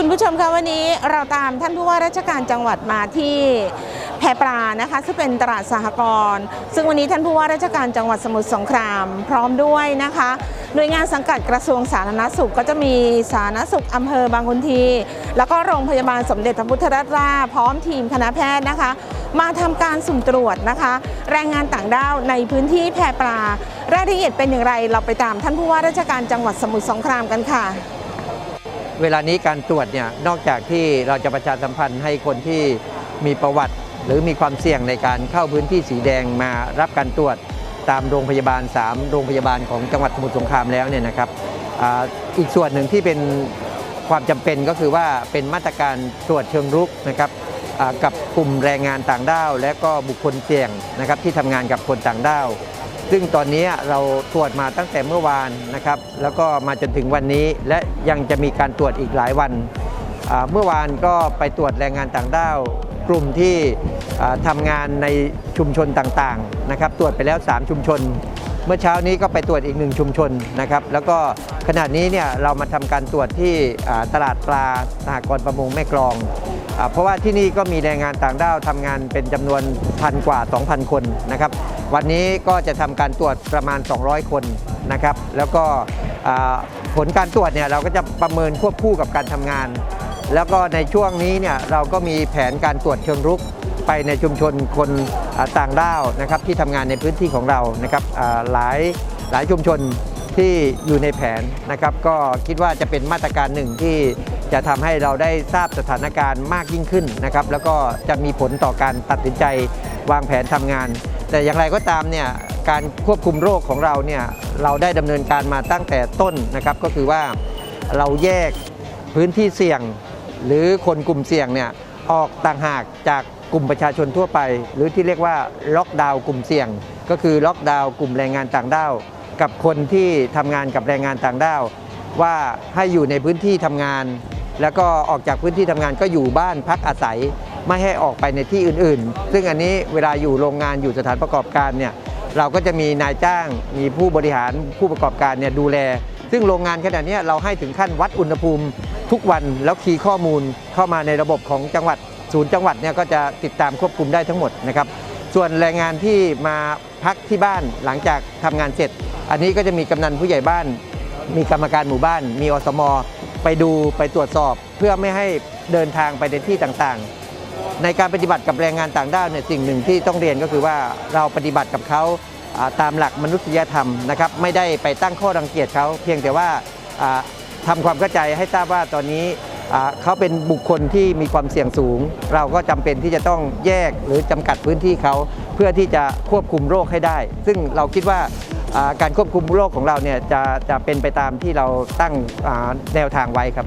คุณผู้ชมคะวันนี้เราตามท่านผู้ว่าราชการจังหวัดมาที่แพปลานะคะซึ่งเป็นตลาดสหกรณ์ซึ่งวันนี้ท่านผู้ว่าราชการจังหวัดสมุทรสงคราม พร้อมด้วยนะคะหน่วยงานสังกัดกระทรวงสาธารณสุขก็จะมีสาธารณสุขอำเภอบางคนที แล้วก็โรงพยาบาลสมเด็จพระพุทธราชราชพร้อมทีมคณะแพทย์นะคะ มาทำการสุ่มตรวจนะคะ แรงงานต่างด้าวในพื้นที่แพปลารายละเอียดเป็นอย่างไร เราไปตามท่านผู้ว่าราชการจังหวัดสมุทรสงครามกันค่ะ เวลานี้การตรวจเนี่ยนอกจากที่เราจะประชาสัมพันธ์ให้คนที่มีประวัติ หรือมีความเสี่ยงในการเข้าพื้นที่สีแดงมารับการตรวจตามโรงพยาบาล 3 โรงพยาบาลของจังหวัดสมุทรสงครามแล้วเนี่ยนะครับออีกส่วนหนึ่งที่เป็นความจำเป็นก็คือว่าเป็นมาตรการตรวจเชิงรุกนะครับกับกลุ่มแรงงานต่างด้าว และก็บุคคลเสี่ยงนะครับที่ทำงานกับคนต่างด้าว ซึ่งตอนนี้เราตรวจมาตั้งแต่เมื่อวานนะครับ แล้วก็มาจนถึงวันนี้และยังจะมีการตรวจอีกหลายวัน เมื่อวานก็ไปตรวจแรงงานต่างด้าวกลุ่มที่ทำงานในชุมชนต่างๆนะครับ ตรวจไปแล้ว 3 ชุมชน เมื่อเช้านี้ก็ไปตรวจอีกหนึ่งชุมชนนะครับ แล้วก็ขณะนี้เนี่ยเรามาทำการตรวจที่ตลาดปลาสหกรณ์ประมงแม่กลอง เพราะว่าที่นี่ก็มีแรงงานต่างด้าวทำงานเป็นจำนวนพันกว่า 2,000 คนนะครับ วันนี้ก็จะทำการตรวจประมาณ 200 คนนะครับ แล้วก็ผลการตรวจเนี่ยเราก็จะประเมินควบคู่กับการทำงาน แล้วก็ในช่วงนี้เนี่ยเราก็มีแผนการตรวจเชิงรุกไปในชุมชนคนต่างด้าวนะครับที่ทำงานในพื้นที่ของเรานะครับหลายหลายชุมชน ที่อยู่ในแผนนะครับ ก็คิดว่าจะเป็นมาตรการหนึ่งที่จะทำให้เราได้ทราบสถานการณ์มากยิ่งขึ้นนะครับ แล้วก็จะมีผลต่อการตัดสินใจวางแผนทำงาน แต่อย่างไรก็ตามเนี่ยการควบคุมโรคของเราเนี่ยเราได้ดำเนินการมาตั้งแต่ต้นนะครับ ก็คือว่าเราแยกพื้นที่เสี่ยง หรือคนกลุ่มเสี่ยงเนี่ยออกต่างหากจากกลุ่มประชาชนทั่วไป หรือที่เรียกว่าล็อกดาวน์กลุ่มเสี่ยง ก็คือล็อกดาวน์กลุ่มแรงงานต่างด้าว กับคนที่ทำงานกับแรงงานต่างด้าว ว่าให้อยู่ในพื้นที่ทำงาน แล้วก็ออกจากพื้นที่ทำงานก็อยู่บ้านพักอาศัย ไม่ให้ออกไปในที่อื่นๆ ซึ่งอันนี้เวลาอยู่โรงงานอยู่สถานประกอบการเนี่ยเราก็จะมีนายจ้างมีผู้บริหารผู้ประกอบการเนี่ยดูแล ซึ่งโรงงานขนาดนี้เราให้ถึงขั้นวัดอุณหภูมิทุกวันแล้วคีย์ข้อมูลเข้ามาในระบบของจังหวัดศูนย์จังหวัดเนี่ยก็จะติดตามควบคุมได้ทั้งหมดนะครับ ส่วนแรงงานที่มาพักที่บ้านหลังจากทำงานเสร็จ อันนี้ก็จะมีกำนันผู้ใหญ่บ้าน มีกรรมการหมู่บ้าน มีอสมไปดูไปตรวจสอบ เพื่อไม่ให้เดินทางไปในที่ต่างๆ ในการปฏิบัติกับแรงงานต่างด้าวเนี่ยสิ่งหนึ่งที่ต้องเรียนก็คือว่าเราปฏิบัติกับเขาตามหลักมนุษยธรรมนะครับไม่ได้ไปตั้งข้อรังเกียจเขาเพียงแต่ว่าอ่าทำความเข้าใจให้ทราบว่าตอนนี้เขาเป็นบุคคลที่มีความเสี่ยงสูง เราก็จำเป็นที่จะต้องแยกหรือจำกัดพื้นที่เขาเพื่อที่จะควบคุมโรคให้ได้ ซึ่งเราคิดว่า การควบคุมโรคของเราเนี่ยจะจะเป็นไปตามที่เราตั้งแนวทางไว้ครับ